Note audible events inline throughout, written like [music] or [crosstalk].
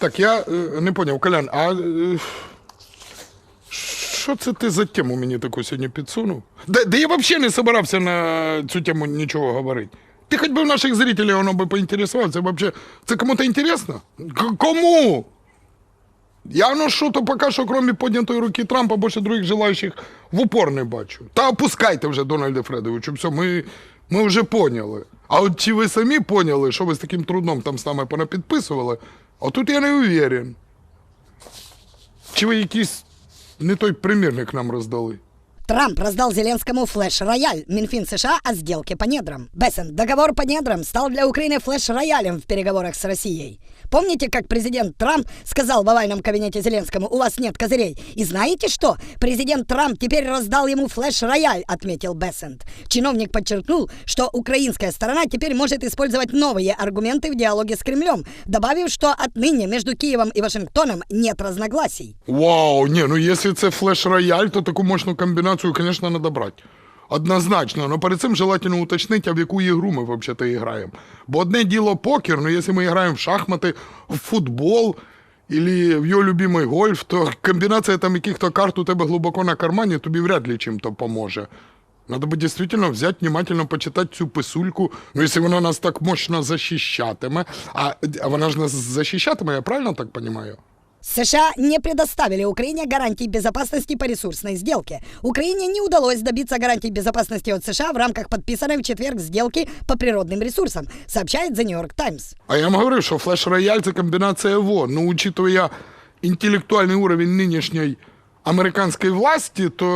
Так, я е, не поняв, Колян, а е, що це ти за тему мені таку сьогодні підсунув? Да, да я взагалі не собирався на цю тему нічого говорити. Ти хоч би в наших зрителів воно би поінтересувався, вообще, це кому-то інтересно? К- кому? Я що, то поки що, крім піднятої руки Трампа, більше других желаючих в упор не бачу. Та опускайте вже, Дональде Фредовичу, все, ми, ми вже поняли. А от чи ви самі поняли, що ви з таким трудом там з нами понапідписували, а тут я не уверен. Чи ви якийсь не той примірник нам роздали? Трамп раздал Зеленскому флеш-рояль. Минфин США о сделке по недрам. Бессен, договор по недрам стал для Украины флеш-роялем в переговорах с Россией. Помните, как президент Трамп сказал в овальном кабинете Зеленскому, у вас нет козырей? И знаете что? Президент Трамп теперь раздал ему флеш-рояль, отметил Бессент. Чиновник подчеркнул, что украинская сторона теперь может использовать новые аргументы в диалоге с Кремлем, добавив, что отныне между Киевом и Вашингтоном нет разногласий. Вау, ні, ну якщо це флеш-рояль, то таку мощну комбінацію, звісно, треба брати. Однозначно, но перед цим желательно уточнить, а в яку ігру ми взагалі граємо. Бо одне діло покер, ну якщо ми граємо в шахмати, в футбол или в його любимий гольф, то комбінація там яких-то карт у тебе глибоко на кармані, тобі вряд ли чим-то поможе. Надо бы действительно взять, внимательно почитать цю писульку. Ну, если вона нас так мощно защищатиме, а, вона ж нас защищатиме, я правильно так понимаю? США не предоставили Украине гарантий безопасности по ресурсной сделке. Украине не удалось добиться гарантий безопасности от США в рамках подписанной в четверг сделки по природным ресурсам, сообщает The New York Times. А я вам говорив, що флеш-рояль це комбінація ВО. Ну, учитуя інтелектуальний уровень нинішньої американської власті, то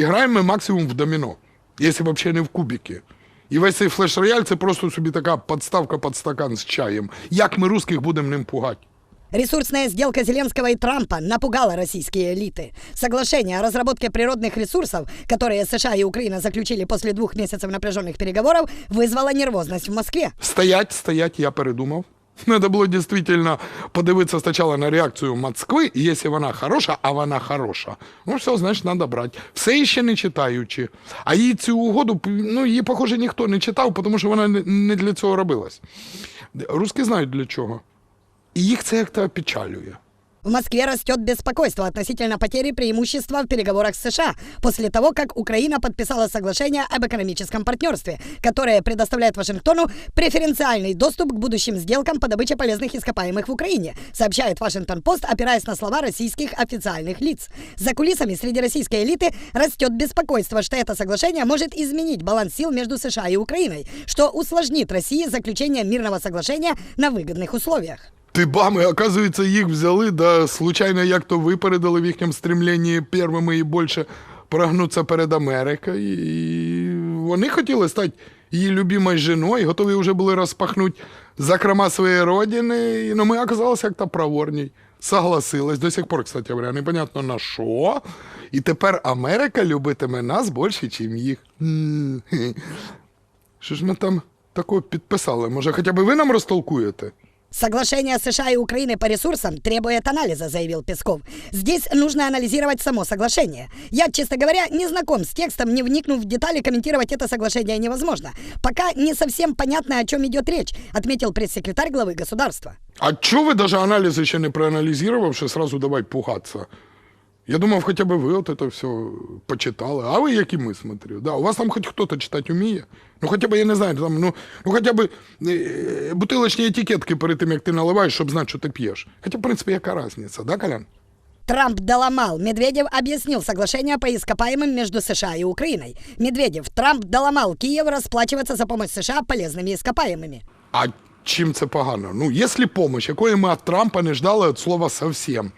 граємо ми максимум в доміно, якщо взагалі не в кубики. І весь цей флеш-рояль це просто собі така подставка під стакан з чаєм. Як ми русських будемо ним пугати? Ресурсная сделка Зеленского и Трампа напугала российские элиты. Соглашение о разработке природных ресурсов, которые США и Украина заключили после двух месяцев напряженных переговоров, вызвало нервозность в Москве. Стоять, стоять, я передумав. [laughs] Надо було дійсно подивитися спочатку на реакцію Москви, і якщо вона хороша, а вона хороша, ну все, значить, треба брати. Все ще не читаючи. А їй цю угоду, ну, її, похоже, ніхто не читав, тому що вона не- не для цього робилась. Русські знають для чого. І їх це як-то опечалює. В Москве растет беспокойство относительно потери преимущества в переговорах с США после того, как Украина подписала соглашение об экономическом партнерстве, которое предоставляет Вашингтону преференциальный доступ к будущим сделкам по добыче полезных ископаемых в Украине, сообщает Вашингтон-Пост, опираясь на слова российских официальных лиц. За кулисами среди российской элиты растет беспокойство, что это соглашение может изменить баланс сил между США и Украиной, что усложнит России заключение мирного соглашения на выгодных условиях. Ти бами, оказується, їх взяли, да случайно як то випередили в їхньому стремленні первими і більше прогнутися перед Америкою. І вони хотіли стати її любимою жіною, готові вже були розпахнути закрома своєї родини. Ну, ми оказалися як-то проворній. Согласилась. До сих пор, кстати говоря, непонятно на що. І тепер Америка любитиме нас більше, ніж їх. Що ж ми там такого підписали? Може, хоча б ви нам розтолкуєте? Соглашение США и Украины по ресурсам требует анализа, заявил Песков. Здесь нужно анализировать само соглашение. Я, честно говоря, не знаком с текстом, не вникнув в детали, комментировать это соглашение невозможно. Пока не совсем понятно, о чем идет речь, отметил пресс-секретарь главы государства. А чого ви даже аналізи ще не проаналізувавши, сразу давай пугатися? Я думав, хоча б ви от це все почитали. А ви, як і ми, смотрю. Да, у вас там хоч хтось читати вміє? Ну, хоча б, я не знаю, там, ну, ну хоча б е, бутилочні етикетки перед тим, як ти наливаєш, щоб знати, що ти п'єш. Хоча, в принципі, яка різниця, да, Колян? Трамп доломал. Медведев объяснил соглашение по ископаемым между США и Украиной. Медведев. Трамп доломал Киев расплачиваться за помощь США полезными ископаемыми. А чим це погано? Ну, якщо помощь, якої ми від Трампа не ждали від слова совсем,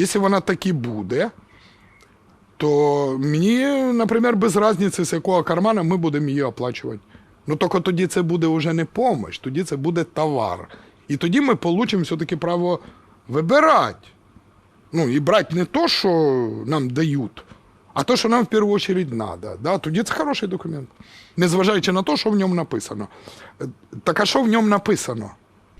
якщо вона таки буде, то мені, наприклад, без різниці, з якого кармана ми будемо її оплачувати. Ну, тільки тоді це буде вже не помощь, тоді це буде товар. І тоді ми отримаємо все-таки право вибирати. Ну, і брати не то, що нам дають, а то, що нам в першу чергу треба. Да? Тоді це хороший документ. Незважаючи на те, що в ньому написано. Е, Так а що в ньому написано?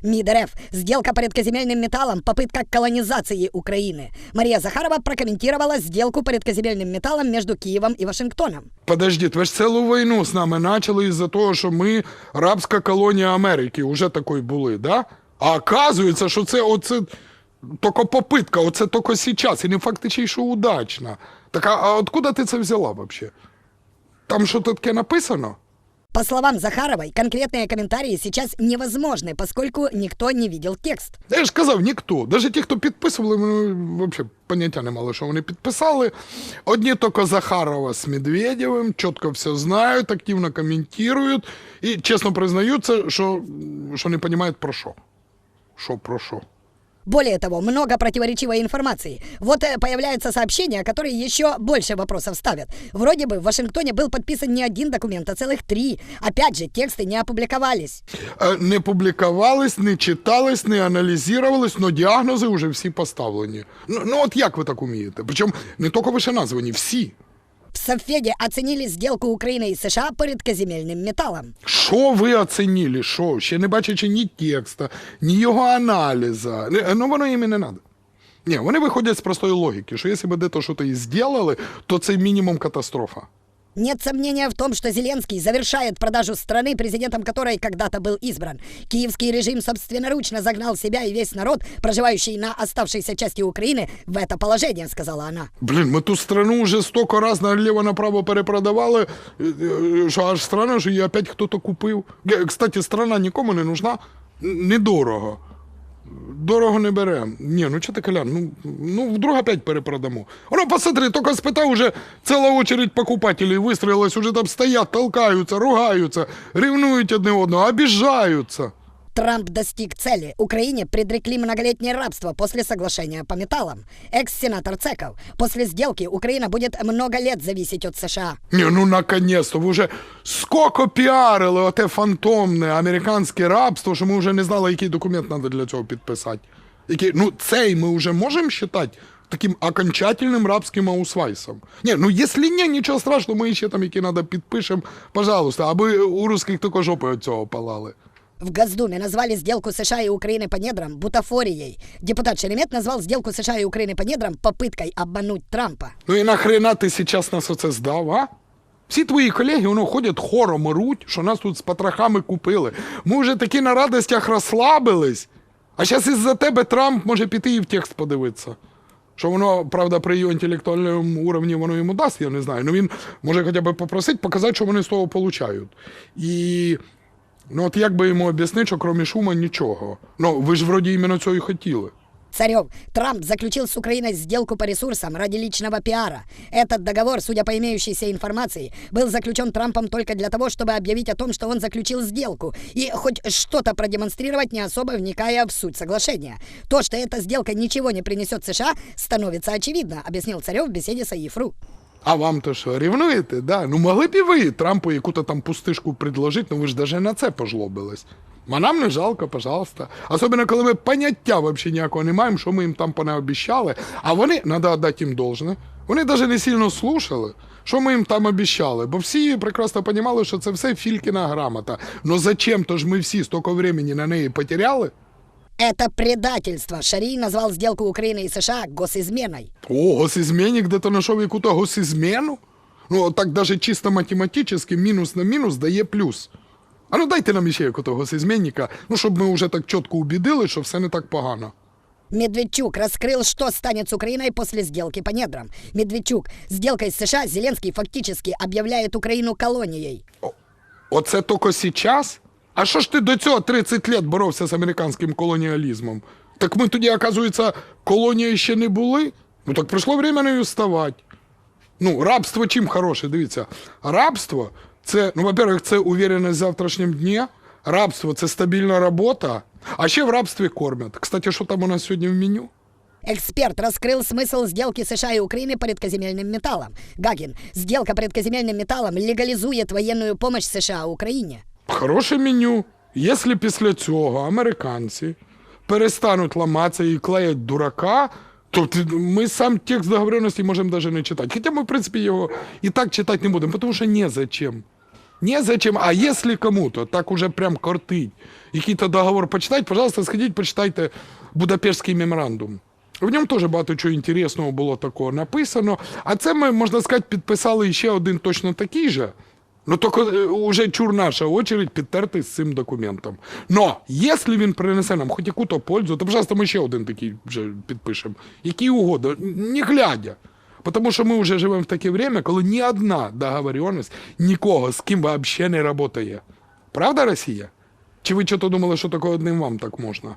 МИД РФ. Сделка по редкоземельным металлам. Попытка колонизации Украины. Мария Захарова прокомментировала сделку по редкоземельным металлам между Киевом и Вашингтоном. Подождіть, ви ж цілу війну з нами почали із-за того, що ми рабська колонія Америки, уже такої були, да? А оказується, що це оце Тільки попитка, оце тільки зараз, і не факт ще й що удачна. Так а, а откуда ти це взяла взагалі? Там що таке написано? По словам Захаровой, конкретные комментарии сейчас невозможны, поскольку никто не видел текст. Я ж казав, ніхто. Навіть ті, хто підписували, вони взагалі поняття не мали, що вони підписали. Одні тільки Захарова з Медведєвим, чітко все знають, активно коментують і чесно признаються, що, що не розуміють про що. Що про що. Более того, много противоречивой информации. Вот э, появляются сообщения, которые еще больше вопросов ставят. Вроде бы в Вашингтоне был подписан не один документ, а целых три. Опять же, тексты не опубликовались. Е, Не публікувались, не читались, не аналізувались, але діагнози вже всі поставлені. Ну, ну от як ви так умієте? Причому не тільки вище названі, всі. В Совфеде оценили сделку Украины и США по редкоземельным металлам. Що ви оцінили? Що? Ще не бачачи ні текста, ні його аналіза. Ну воно їм і не треба. Ні, вони виходять з простої логіки, що якщо б де-то щось і зробили, то це мінімум катастрофа. Нет сомнения в том, что Зеленский завершает продажу страны, президентом которой когда-то был избран. Киевский режим собственноручно загнал себя и весь народ, проживающий на оставшейся части Украины, в это положение, сказала она. Блін, ми ту страну вже стільки раз наліво направо перепродавали, е, е, що аж страна, що її опять хтось купив. Е, Кстати, страна нікому не нужна, Н- недорого. Дорого не беремо. Ні, ну чого ти колян? Ну, ну вдруг опять перепродамо. Воно посмотри, тільки спитав, уже ціла очередь покупателей вистроїлась, уже там стоять, толкаються, ругаються, ревнують одне одного, обіжаються. Трамп достиг цели. Украине предрекли многолетнее рабство после соглашения по металлам. Экс-сенатор Цеков. После сделки Украина будет много лет зависеть от США. Ні, ну наконец-то, ви вже скільки піарили оте фантомне американське рабство, що ми вже не знали, який документ треба для цього підписати. Який, ну, цей ми вже можемо вважати таким окончательним рабським аусвайсом. Ні, ну якщо ні, нічого страшного, ми ще там, які треба, підпишемо, пожалуйста, аби у русських тільки жопи від цього палали. В Госдуме назвали сделку США и Украины по недрам бутафорией. Депутат Шеремет назвал сделку США и Украины по недрам попыткой обмануть Трампа. Ну і нахрена ти зараз нас оце здав, а? Всі твої колеги воно ходять хором руть, що нас тут з потрохами купили. Ми вже таки на радостях розслабились. А зараз із-за тебе Трамп може піти і в текст подивитися. Що воно, правда, при його інтелектуальному уровні воно йому дасть, я не знаю. Ну він може хоча б попросити, показати, що вони з того получають. І ну от як би йому об'яснити, що крім шума нічого. Ну, ви ж вроді іменно цього і хотіли. Царев, Трамп заключил с Украиной сделку по ресурсам ради личного пиара. Этот договор, судя по имеющейся информации, был заключен Трампом только для того, чтобы объявить о том, что он заключил сделку и хоть что-то продемонстрировать, не особо вникая в суть соглашения. То, что эта сделка ничего не принесет США, становится очевидно, объяснил Царев в беседе с АИФРУ. А вам то що, рівнуєте? Да? Ну могли б і ви Трампу яку-то там пустишку предложити, ну ви ж даже на це пожлобились. А нам не жалко, пожалуйста. Особливо, коли ми поняття взагалі ніякого не маємо, що ми їм там понаобіщали. А вони, треба віддати їм должне, вони навіть не сильно слушали, що ми їм там обіщали. Бо всі прекрасно розуміли, що це все Фількіна грамота. Ну зачем то ж ми всі стільки времени на неї потеряли? Это предательство. Шари назвал сделку Украины и США госизменой. О, госизменник де-то знайшов яку-то госизмену? Ну, так даже чисто математически мінус на мінус дає плюс. А ну дайте нам ще якого госизменника, ну щоб ми вже так чітко убідили, що все не так погано. Медведчук раскрыл, что станет с Украиной после сделки по недрам. Медведчук, сделкой с США Зеленский фактически объявляет Украину колонией. О, оце тільки сейчас? А що ж ти до цього 30 лет боровся з американським колоніалізмом? Так ми тоді, оказується, колонією ще не були? Ну так прийшло время нею ставати. Ну, рабство чим хороше, дивіться. Рабство це, ну, во-первых, це уверенность в завтрашнім дні. Рабство це стабільна робота. А ще в рабстві кормять. Кстати, що там у нас сьогодні в меню? Эксперт раскрыл смысл сделки США и Украины по редкоземельным металлам. Гагин, сделка по редкоземельным металлам легализует военную помощь США Украине. Хороше меню. Якщо після цього американці перестануть ламатися і клеять дурака, то ми сам текст договоренності можемо навіть не читати. Хоча ми, в принципі, його і так читати не будемо, тому що незачем. Незачем. А если кому-то так уже прям кортить, який-то договор почитать, пожалуйста, сходіть, почитайте Будапештський меморандум. В ньому теж багато чого інтересного було такого написано. А це ми, можна сказати, підписали ще один точно такий же. Ну тільки е, уже чур наша очередь підтерти з цим документом. Но, якщо він принесе нам хоч яку-то пользу, то, пожалуйста, ми ще один такий вже підпишемо. Який угодно, не глядя. Тому що ми вже живемо в таке время, коли ні одна договоренность нікого з ким взагалі не працює. Правда, Росія? Чи ви що-то думали, що тільки одним вам так можна?